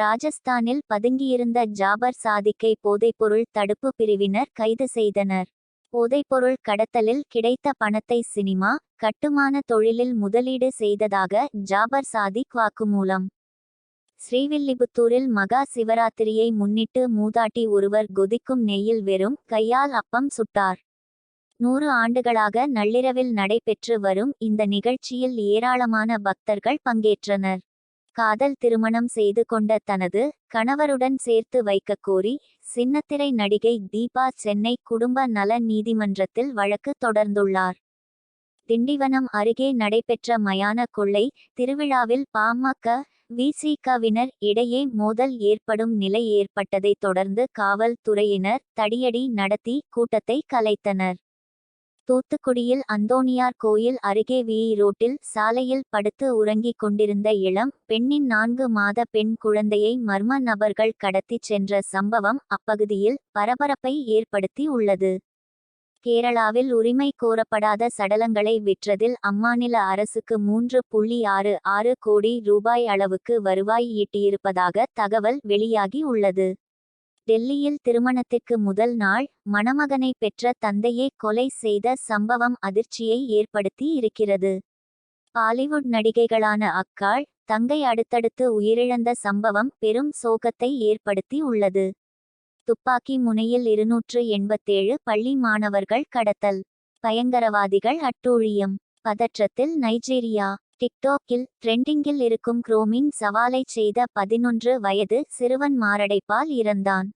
ராஜஸ்தானில் பதுங்கியிருந்த ஜாபர் சாதிக்கை போதைப்பொருள் தடுப்பு பிரிவினர் கைது செய்தனர். போதைப்பொருள் கடத்தலில் கிடைத்த பணத்தை சினிமா கட்டுமான தொழிலில் முதலீடு செய்ததாக ஜாபர் சாதிக் வாக்குமூலம். ஸ்ரீவில்லிபுத்தூரில் மகா சிவராத்திரியை முன்னிட்டு மூதாட்டி ஒருவர் கொதிக்கும் நெய்யில் வெறும் கையால் அப்பம் சுட்டார். நூறு ஆண்டுகளாக நள்ளிரவில் நடைபெற்று வரும் இந்த நிகழ்ச்சியில் ஏராளமான பக்தர்கள் பங்கேற்றனர். காதல் திருமணம் செய்து கொண்ட தனது கணவருடன் சேர்த்து வைக்கக் கோரி சின்னத்திரை நடிகை தீபா சென்னை குடும்ப நல நீதிமன்றத்தில் வழக்கு தொடர்ந்துள்ளார். திண்டிவனம் அருகே நடைபெற்ற மயான கொள்ளை திருவிழாவில் பாமக விசிகவினர் இடையே மோதல் ஏற்படும் நிலை ஏற்பட்டதைத் தொடர்ந்து காவல்துறையினர் தடியடி நடத்தி கூட்டத்தை கலைத்தனர். தூத்துக்குடியில் அந்தோனியார் கோயில் அருகே வி ரோட்டில் சாலையில் படுத்து உறங்கிக் கொண்டிருந்த இளம் பெண்ணின் நான்கு மாத பெண் குழந்தையை மர்ம நபர்கள் கடத்திச் சென்ற சம்பவம் அப்பகுதியில் பரபரப்பை ஏற்படுத்தி உள்ளது. கேரளாவில் உரிமை கோரப்படாத சடலங்களை விற்றதில் அம்மாநில அரசுக்கு மூன்று புள்ளி ஆறு ஆறு கோடி ரூபாய் அளவுக்கு வருவாய் ஈட்டியிருப்பதாக தகவல் வெளியாகி உள்ளது. டெல்லியில் திருமணத்திற்கு முதல் நாள் மணமகனை பெற்ற தந்தையே கொலை செய்த சம்பவம் அதிர்ச்சியை ஏற்படுத்தி இருக்கிறது. பாலிவுட் நடிகைகளான அக்காள் தங்கை அடுத்தடுத்து உயிரிழந்த சம்பவம் பெரும் சோகத்தை ஏற்படுத்தி உள்ளது. துப்பாக்கி முனையில் இருநூற்று எண்பத்தேழு பள்ளி மாணவர்கள் கடத்தல் பயங்கரவாதிகள் அட்டூழியம் பதற்றத்தில் நைஜீரியா டிக்டாக்கில் ட்ரெண்டிங்கில் இருக்கும் குரோமின் சவாலை செய்த பதினொன்று வயது சிறுவன் மாரடைப்பால் இறந்தான்.